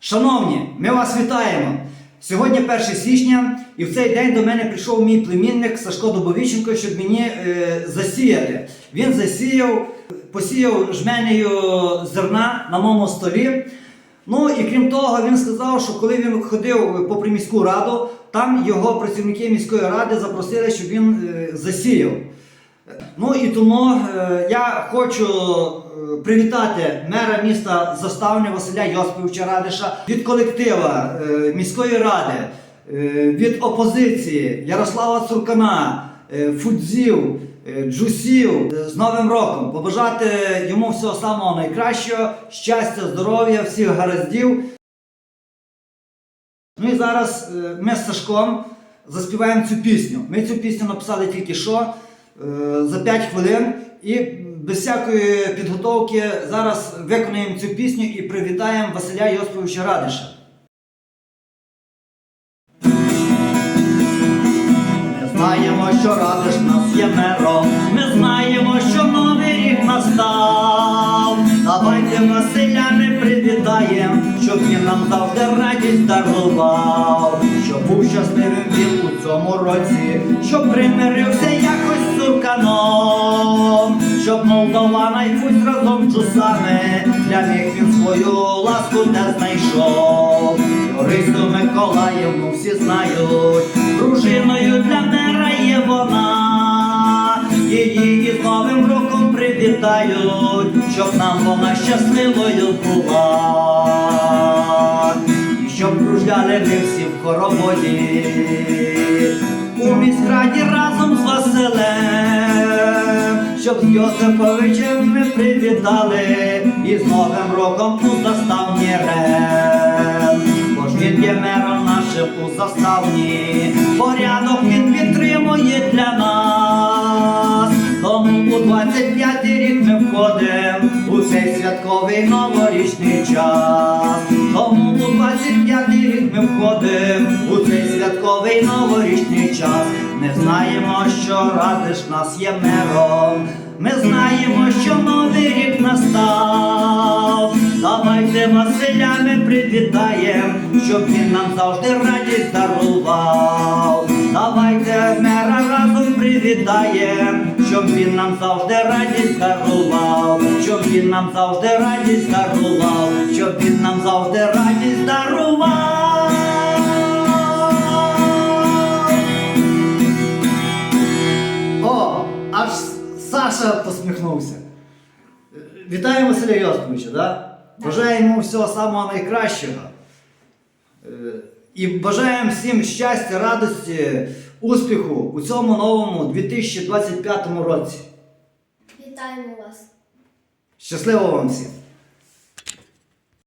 Шановні, ми вас вітаємо! Сьогодні 1 січня, і в цей день до мене прийшов мій племінник Сашко Дубовіченко, щоб мені е, засіяти. Він засіяв, посіяв жменею зерна на моєму столі. Ну і крім того, він сказав, що коли він ходив попри міську раду, там його працівники міської ради запросили, щоб він е, засіяв. Ну і тому е, я хочу привітати мера міста Заставня Василя Йосиповича Радиша від колектива е, міської ради, е, від опозиції Ярослава Цуркана, е, Фудзів, е, Джусів е, з Новим роком. Побажати йому всього самого найкращого, щастя, здоров'я, всіх гараздів. Ну і зараз е, ми з Сашком заспіваємо цю пісню. Ми цю пісню написали тільки що е, за 5 хвилин і без всякої підготовки зараз виконаємо цю пісню і привітаємо Василя Йосиповича Радиша. Ми знаємо, що радиш нас є мером. Ми знаємо, що новий рік настав. Давайте Василя ми привітаємо, щоб він нам завжди радість дарував, щоб був щасливим він у цьому році, щоб примирився якось з цурканом, щоб Молдова найпусть разом з чусами, для них він свою ласку не знайшов. Орису Миколаївну всі знають, дружиною для мера є вона. Її із Новим роком привітають, щоб нам вона щасливою була. І щоб кружляли ми всі в хороводі, щоб з Йосиповичем ми привітали і з Новим роком у заставні рем. Бо ж він є мером нашим у заставні, порядок він підтримує для нас. Тому у 25 рік ми входимо у цей святковий новорічний час. Святковий новорічний час. Ми знаємо, що радиш нас є мером. Ми знаємо, що новий рік настав. Давайте Василя ми щоб він нам завжди радість дарував. Давайте мера разом привітаємо, щоб він нам завжди радість дарував, щоб він нам завжди радість дарував, щоб він нам завжди радість дарував. Саша посміхнувся. Вітаємо Василя Йосиповича, да? Бажаємо всього самого найкращого. Е, І бажаємо всім щастя, радості, успіху у цьому новому 2025 році. Вітаємо вас! Щасливо вам всім!